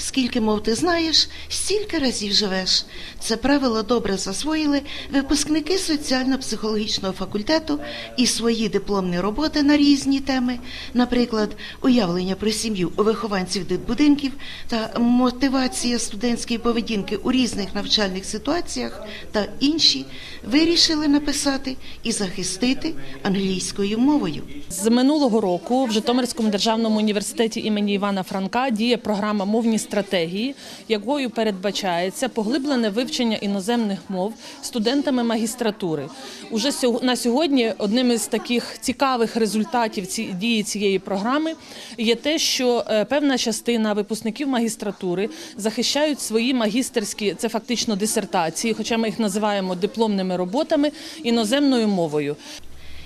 скільки мов ти знаєш, стільки разів живеш. Це правило добре засвоїли випускники соціально-психологічного факультету і свої дипломні роботи на різні теми, наприклад, уявлення про сім'ю у вихованців дитбудинків та мотивація студентської поведінки у різних навчальних ситуаціях та інші, вирішили написати і захистити англійською мовою. З минулого року в Житомирському державному університеті імені Івана Франка діє програма мовні стратегії, якою передбачається поглиблене вивчення іноземних мов студентами магістратури. Уже на сьогодні одним із таких цікавих результатів дії цієї програми є те, що е, певна частина випускників магістратури захищають свої магістерські, це фактично дисертації, хоча ми їх називаємо дипломними роботами іноземною мовою.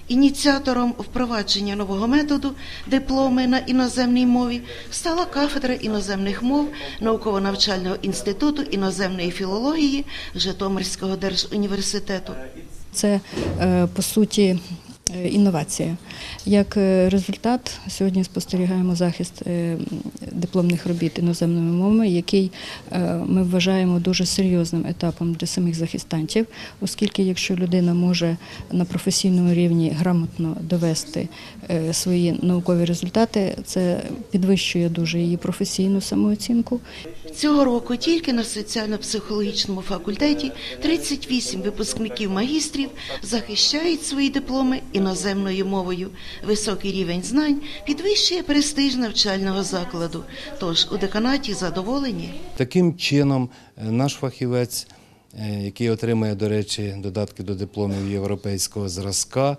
Ініціатором впровадження нового методу дипломи на іноземній мові стала кафедра іноземних мов науково-навчального інституту іноземної філології Житомирського держуніверситету. Це е, по суті інновація. Як е, результат, сьогодні спостерігаємо захист е, дипломних робіт іноземними мовами, який е, ми вважаємо дуже серйозним етапом для самих захистантів, оскільки якщо людина може на професійному рівні грамотно довести е, свої наукові результати, це підвищує дуже її професійну самооцінку. Цього року тільки на соціально-психологічному факультеті 38 випускників магістрів захищають свої дипломи іноземною мовою. Високий рівень знань підвищує престиж навчального закладу. Тож у деканаті задоволені. Таким чином, е, наш фахівець, е, який отримує, до речі, додатки до дипломів європейського зразка,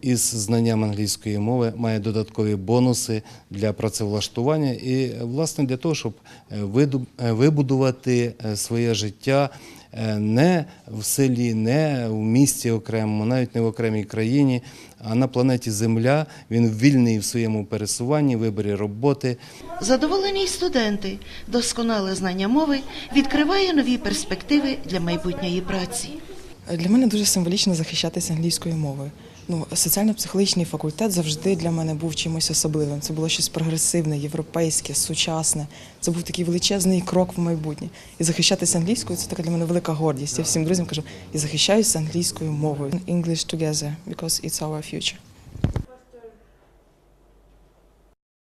із знанням англійської мови має додаткові бонуси для працевлаштування і, власне, для того, щоб е, виду- е, вибудувати е, своє життя е, не в селі, не в місті окремому, навіть не в окремій країні, а на планеті Земля. Він вільний в своєму пересуванні, виборі роботи. Задоволені студенти. Досконале знання мови відкриває нові перспективи для майбутньої праці. Для мене дуже символічно захищатися англійською мовою. Ну, соціально-психологічний факультет завжди для мене був чимось особливим. Це було щось прогресивне, європейське, сучасне. Це був такий величезний крок в майбутнє. І захищатися англійською це така для мене велика гордість. Я всім друзям кажу, і захищаюся англійською мовою. English together, because it's our future.